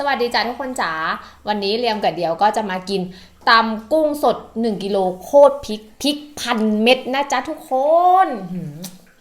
สวัสดีจ้าทุกคนจ๋า วันนี้เรียมกับเดียวก็จะมากินตำกุ้งสด 1กิโลโคตรพริกพริกพันเม็ดนะจ๊ะทุกคน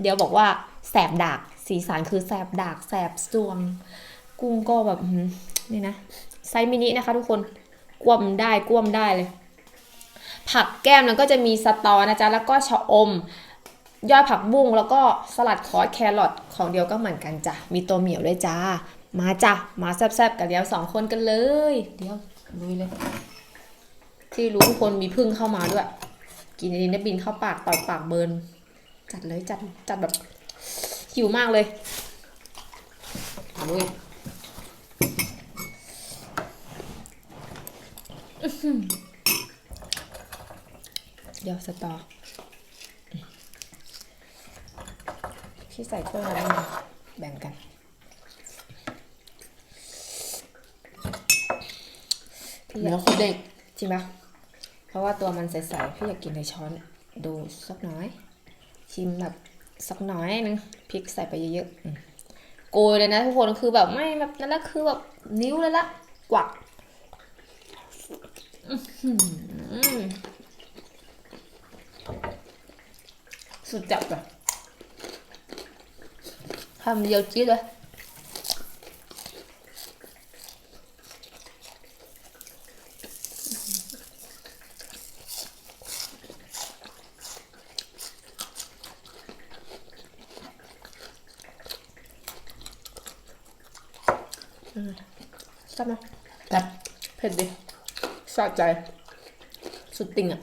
เดี๋ยวบอกว่าแสบดากสีสันคือแสบดากแสบซวง กุ้งก็แบบนี่นะไซส์มินินะคะทุกคนกวมได้กวมได้เลย ผักแก้มแล้วก็จะมีสตอนะจ๊ะแล้วก็ชะอมยอดผักบุ้งแล้วก็สลัดคอสแครอทของเดียวก็เหมือนกันจ้ะมีตัวเหมียวด้วยจ้า มาจ้ะมาแซบๆกับเดียวสองคนกันเลยเดี๋ยวลุยเลย ที่รู้ทุกคนมีพึ่งเข้ามาด้วย กินดีนะบินเข้าปากต่อยปากเบิร์นจัดเลยจัดจัดแบบหิวมากเลยลุยเดี๋ยวสตอพี่ใส่ถ้วยมาแล้วแบ่งกัน พี่อ เนื้ยาอกโคตรเด้งจริงปะเพราะว่าตัวมันใสๆพี่อยากกินในช้อนดูสักน้อย ชิมแบบสักน้อยนึงพริกใส่ไปเยอะๆอืมโกยเลยนะทุกคนคือแบบไม่แบบนั่นละคือแบบนิ้วเลยละกวักอื้อหือสุดจัดอะทำเดียวจี๊ดเลย ชอบไหมแต่เผ็ดดิสะใจ สุดติ่งอะ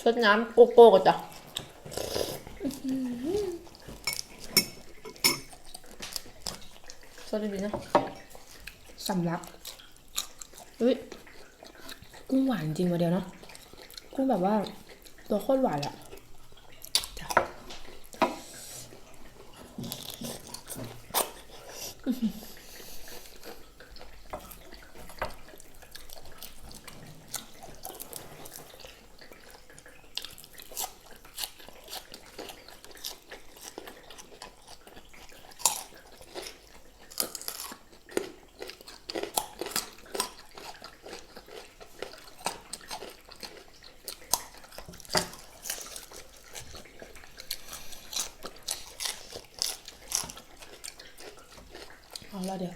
ชดน้ำโกโก้ก่อนจ้ะ ชดดีๆนะสำลักอุ้ยกุ้งหวานจริงวะเดียวเนาะกุ้งแบบว่าตัวโคตรหวานอะเอาแล้วเดี๋ยว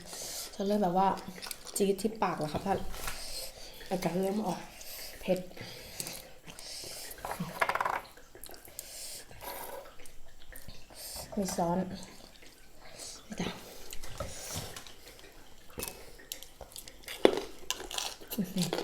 ฉัน เลยแบบว่าจี๊ดที่ปากแล้วครับท่านอาการเริ่มออกเผ็ดมีซ้อนจ้ะอือ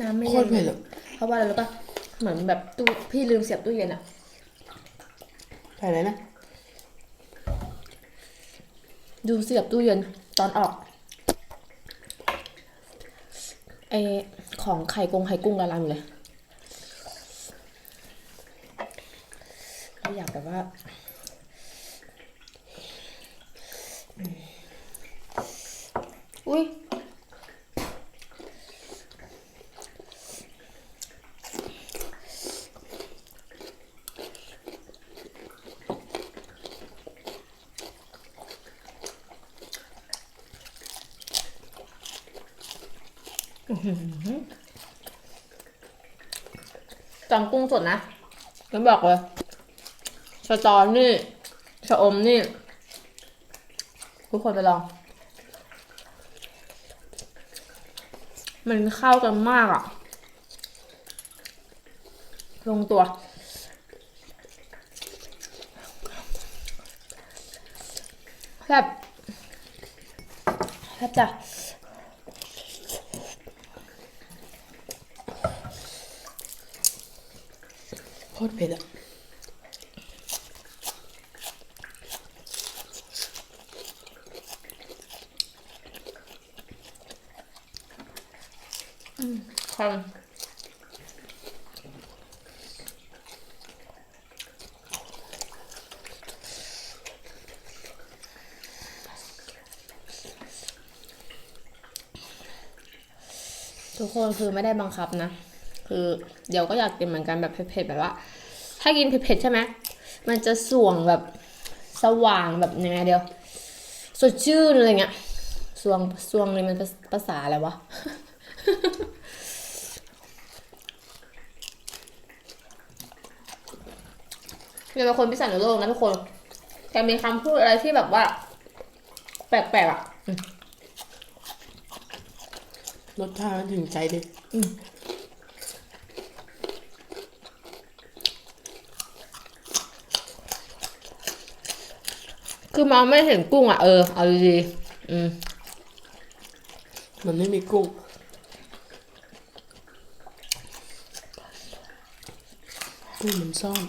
น้ำไม่โคเย็ตรเผ็ดนอะเพราะว่าอะไรรู้ปะเหมือนแบบตู้พี่ลืมเสียบตู้เย็นอะใส่อะไรนะ ดูเสียบตู้เย็นตอนออกไอของไข่กงไข่กุ้งละลายหมดเลยไม่อยากแบบว่าอุ้ย จองกุ้งสดนะแล้วบอกเลยสตอนี่ชะอมนี่ ทุกคนไปลอง มันเข้ากันมากอะลงตัวแบบแบบจ้ะ โคตรเผ็ดอะครับทุกคนคือไม่ได้บังคับนะ คือเดี๋ยวก็อยากกินเหมือนกันแบบเผ็ดๆแบบว่า ถ้ากินเผ็ดๆใช่ไหมมันจะส่วงแบบสว่างแบบยังไงเดียว สดชื่นอะไรเงี้ยสวงสวงนี่มันภาษาอะไรวะเรียกเป็นคนพิเศษในโลกนะทุกคนแกมีคำพูดอะไรที่แบบว่า แปลกๆอะรสชาติมันถึงใจดิ คือมองไม่เห็นกุ้งอะเออ เอาดีๆอืมมันไม่มีกุ้ง กุ้งมันซ่อน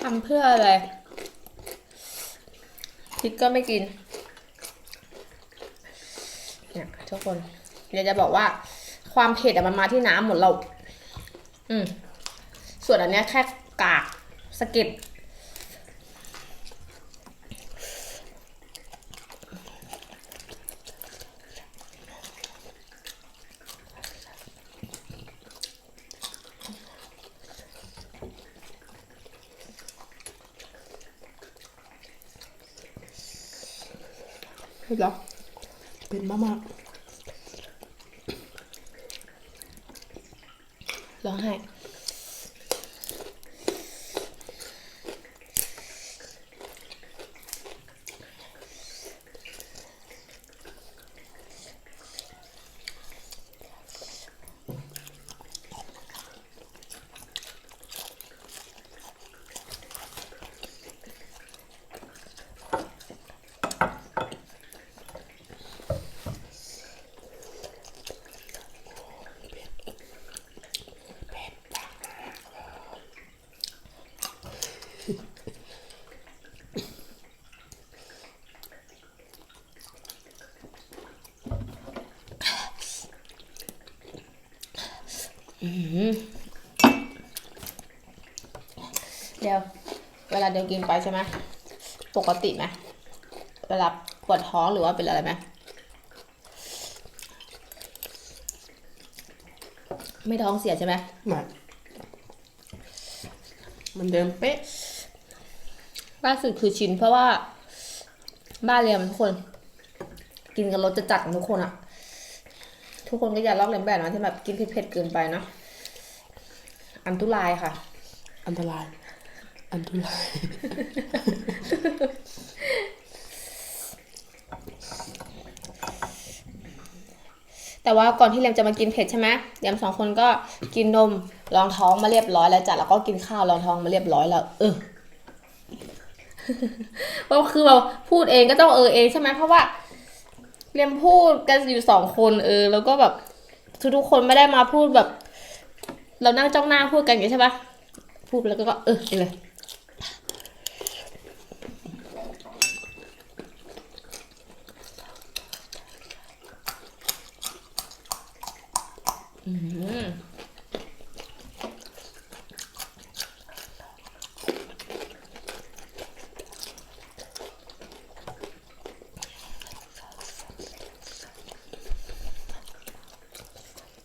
ทำเพื่ออะไรพริกก็ไม่กิน เนี่ย ทุกคนเดี๋ยวจะบอกว่าความเผ็ดอะมันมาที่น้ำหมดเรา อืม ส่วนอันเนี้ยแค่กากสะเก็ดเผ็ดเหรอเป็นมากมาก ร้องไห้ เดี๋ยว เวลาเดี๋ยวกินไปใช่ไหมปกติไหมเวลาปวดท้องหรือว่าเป็นอะไรไหมไม่ท้องเสียใช่ไหมๆมามันเดิมเป๊ะล่าสุดคือชินเพราะว่า บ้านเรียนทุกคน กินกันรสจะจัดกันทุกคนอะทุกคนก็อย่าลอกเลียนแบบนะที่แบบกินเผ็ดๆเกินไปเนาะอันตุลายค่ะ อันตราย อันตรายแต่ว่าก่อนที่เรียมจะมากินเผ็ดใช่ไหมเรียมสองคนก็กินนมรองท้องมาเรียบร้อยแล้วจ้ะแล้วก็กินข้าวรองท้องมาเรียบร้อยแล้ว เออก็คือเราพูดเองก็ต้องเออเองใช่ไหมเพราะว่าเรียมพูดกันอยู่สองคนเออ แล้วก็แบบทุกๆคนไม่ได้มาพูดแบบ เรานั่งจ้องหน้าพูดกันอย่างนี้ใช่ปะพูดแล้วก็เออไปเลย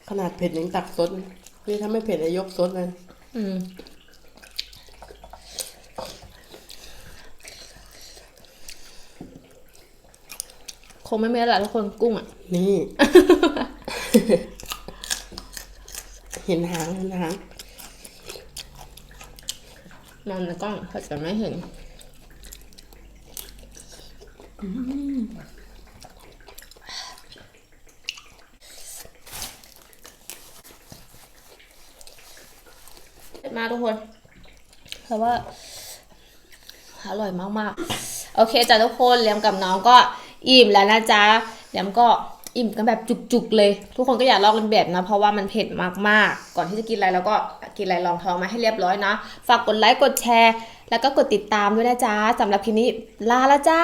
ขนาดเผ็ดยังตักซดนี่ถ้าไม่เผ็ดจะยกซดเลยอืคงไม่เมีอะไรทุกคนกุ้งอะ นี่ เห็นหางเห็นหางนอนในกล้องเขาจะไม่เห็น อืมาทุกคนเพราะว่าอร่อยมากๆ โอเคจ้ะทุกคนเลี้ยมกับน้องก็อิ่มแล้วนะจ๊ะเลี้ยมก็อิ่มกันแบบจุกๆเลย ทุกคนก็อย่าลอกเลียนแบบนะ เพราะว่ามันเผ็ดมากๆ ก่อนที่จะกินอะไรแล้วก็กินอะไรลองท้องมาให้เรียบร้อยนะ ฝากกดไลค์กดแชร์ แล้วก็กดติดตามด้วยนะจ๊ะสำหรับคลิปนี้ลาแล้วจ้า